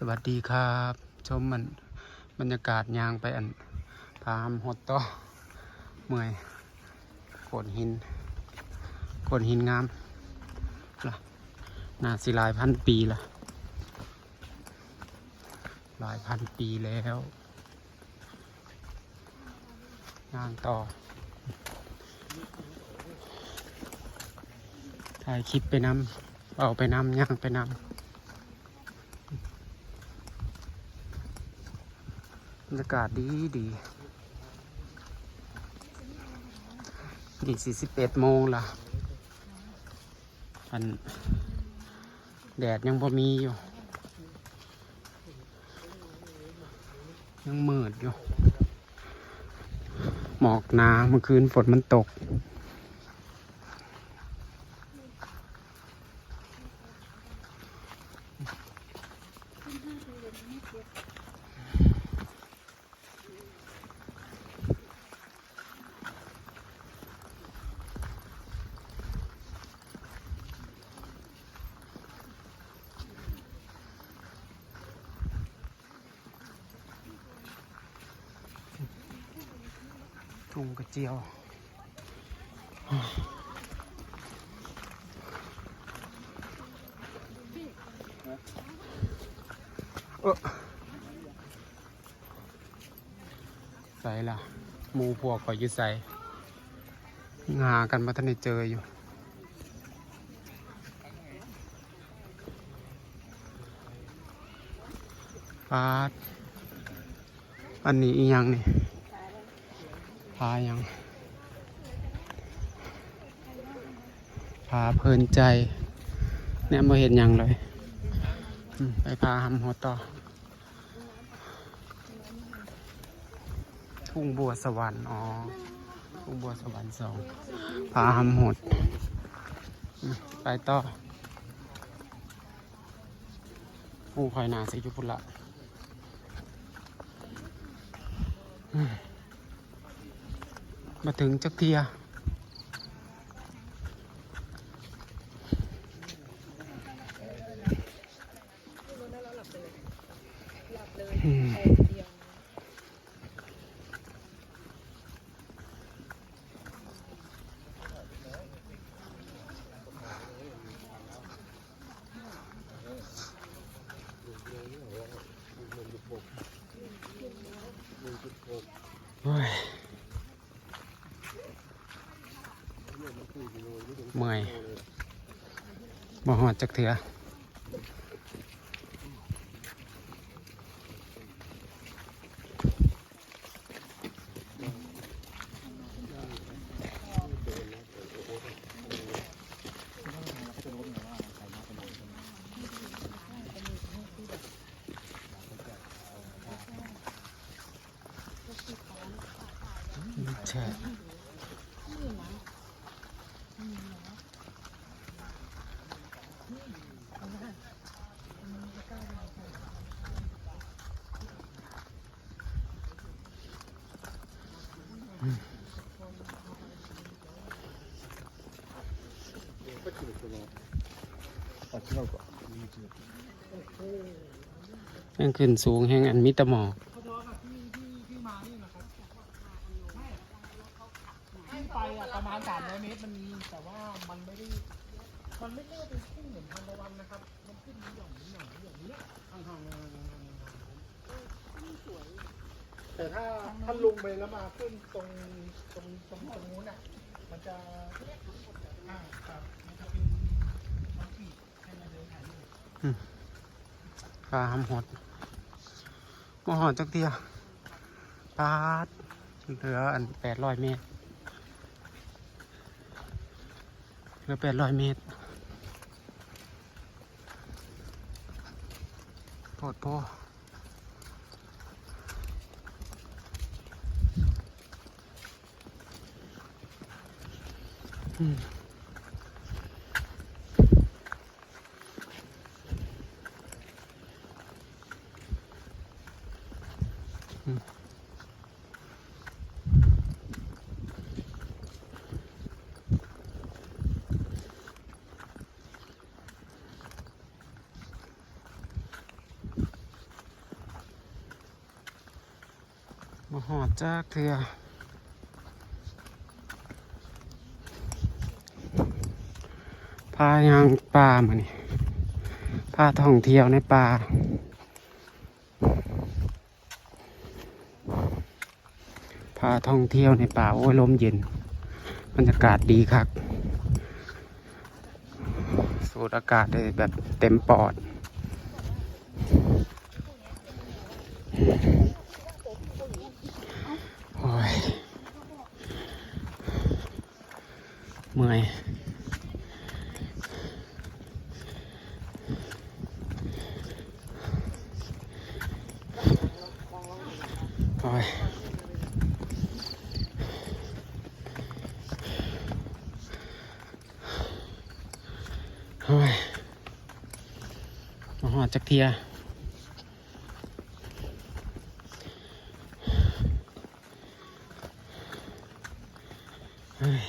สวัสดีครับ ชมมันบรรยากาศยางไปอันพามหดต่อเมื่อยโขดหินโขดหินงามล่ะน่าสิหลายพันปีละหลายพันปีแล้วยางต่อถ่ายคลิปไปนำเอาไปนำย่างไปนำ บรรยากาศดีดีดีสี่สิบเอ็ดโมงละอัน แดดยังพอมีอยู่ ยังมืดอยู่ หมอกหนาเมื่อคืนฝนมันตกุงกระเจียว ใส่ละหมูพวกก็อยู่ใส่งากันมาท่านได้เจออยู่ปาดอันนี้อีหยังนี่ พายัง พาเพลินใจ เนี่ยมาเห็นยังเลย ไปพาหำหัวต่อ ทุ่งบัวสวรรค์ อ๋อ ทุ่งบัวสวรรค์สอง พาหำหดอืมไปต่อผู้คอยนาสิจุพุละ มมาถึงจักเทียอืมโอ้ย เมื่อย บ่หอดจักเถือแช่ แห่งขึ้นสูงแห่งอันมิตรหมอกขึ้นไปอะประมาณ300เมตรมันมีแต่ว่ามันไม่ได้ มันไม่ได้ว่าเป็นขึ้นเหมือนพันละวันนะครับ มันขึ้นหย่อมหย่อมอย่างนี้ยห่างๆสวย แต่ถ้าถ้าลงไปแล้วมาขึ้นตรงตรงตรงตรงนู้นอะมันจะอ่าครับมันจะเป็นน้ำปีกให้มาเดินถ่ายรูปปลาหำหดบ่หอดจักเทียปาดเหลืออันแปดร้อยเมตรเหลือแปดร้อยเมตรโปรดโพ 嗯嗯然后这个呀 พายางป่ามานี่พาท่องเที่ยวในป่าพาท่องเที่ยวในป่าโอ้ยลมเย็นบรรยากาศดีครับสูดอากาศได้แบบเต็มปอด โอ้ยเมื่อย โอ้ย โอ้ย มาหอดจักเทียเฮ้ย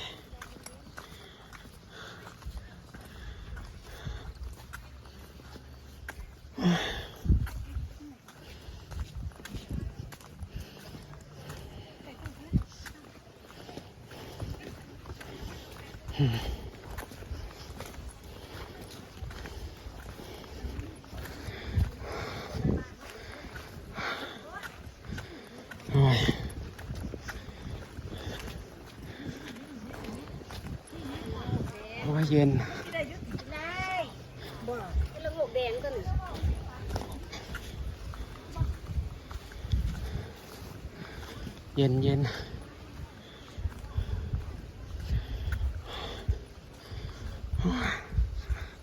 โอ้ยโอ้ย เย็นเย็นเย็น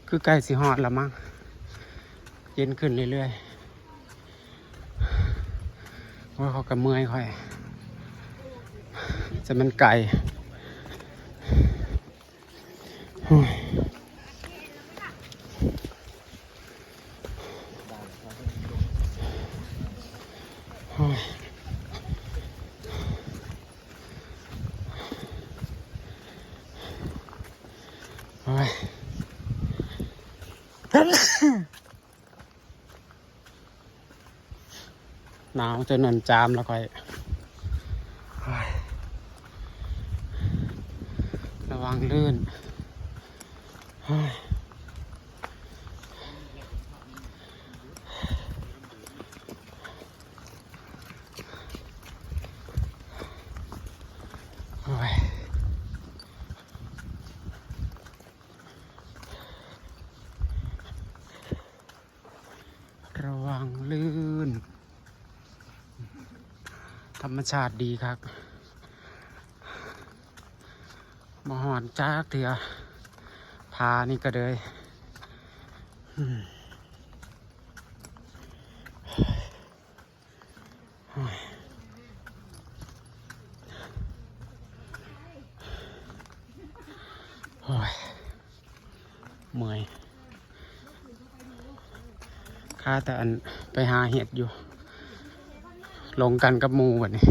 คือใกล้สิหอดแล้วมั้งเย็นขึ้นเรื่อยๆว่าเขากระเมื่อยค่อย จะมันไก่โอ้ยโอ้ย โอ้ย หนาว จนนันจามแล้วค่อยโอ้ยระวังลื่นโอ้ยโอ้ยระวังลื่นธ รรมชาติดีครับมาหอนจ้ากเถื่อพานี่ก็เลยอืมโอ้ยโอ้ยเมื่อยข้าแต่อันไปหาเห็ดอยู่ ลงกันกับมูแบบนี้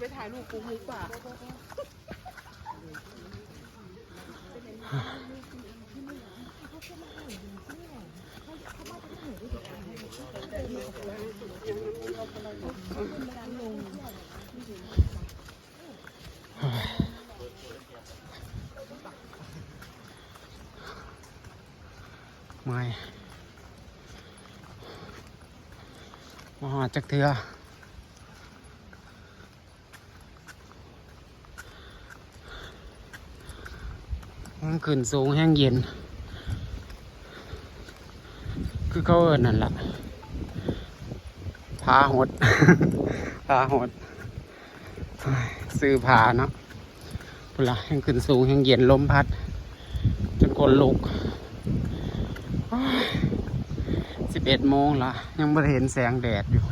ไปถ่ายรูปปุ๊บมุกป่ะ โอ้ยเมื่อยมาหอดจักเถือมันขึ้นสูงแห้งเย็น คือเขาเอินนั่นละพาหด พาหด ซื้อผาเนาะพุ่นละแห้งขึ้นสูงแห้งเย็นลมพัดจนคนลุกสิบเอ็ดโมงละยังไม่เห็นแสงแดดอยู่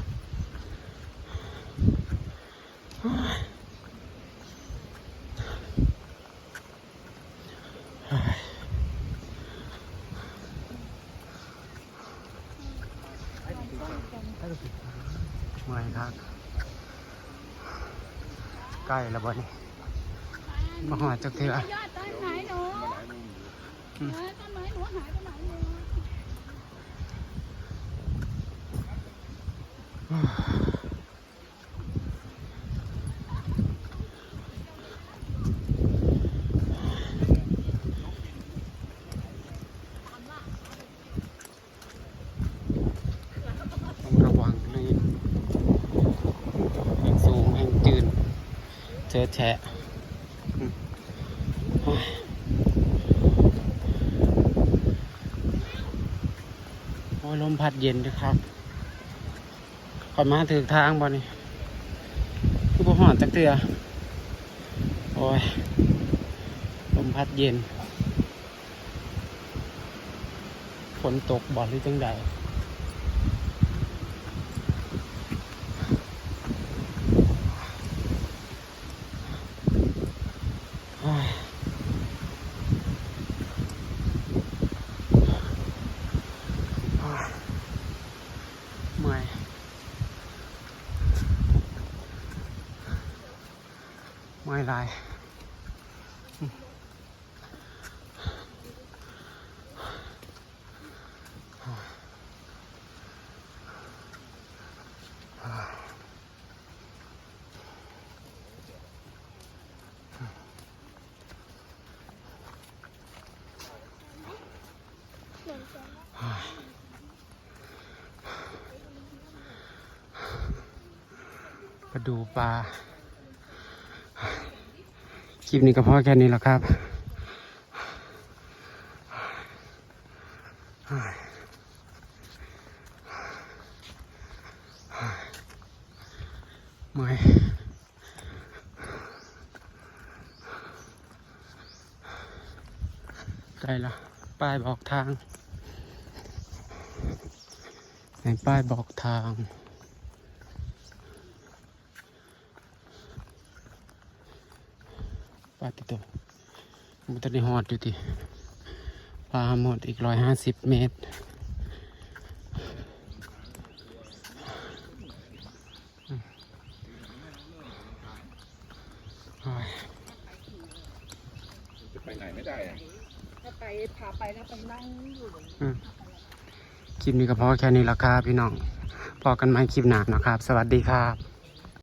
เมื่อยครับ ใกล้แล้วบ่นี่มาหอดจักเทื่อ ยอดต้นไหนหนูเออต้นไม้หนูหายไปไหนหนู ต้องระวังลื่นแห่งสูงแห่งจืนเจอ แฉะอืมโอ้ยโอ้ยลมพัดเย็นด้วยครับขอยมาถึงทางบ่นี่คือบ่หอดจักเตือโอ้ยลมพัดเย็นฝนตกบ่หรือจังใด โอ้ยโอ้ยเมื่อยเมื่ อยหลายอืมมาดูปลา ลิปนี้ก็พอแค่นี้แล้วครับเมื่อยใกล้ละป้ายบอกทางในป้ายบอกทางาติโตมันจะได้หอดอยู่ติปลาหมดอีกร้อยห้าสิบเมตรอืมโอ้ยจะไปไหนไม่ได้อะถ้าไปพาไปแล้วไปนั่งอยู่คลิปนี้ก็พอแค่นี้แล้วครับพี่น้องพอกันไหมคลิปหน้านะครับ สวัสดีครับ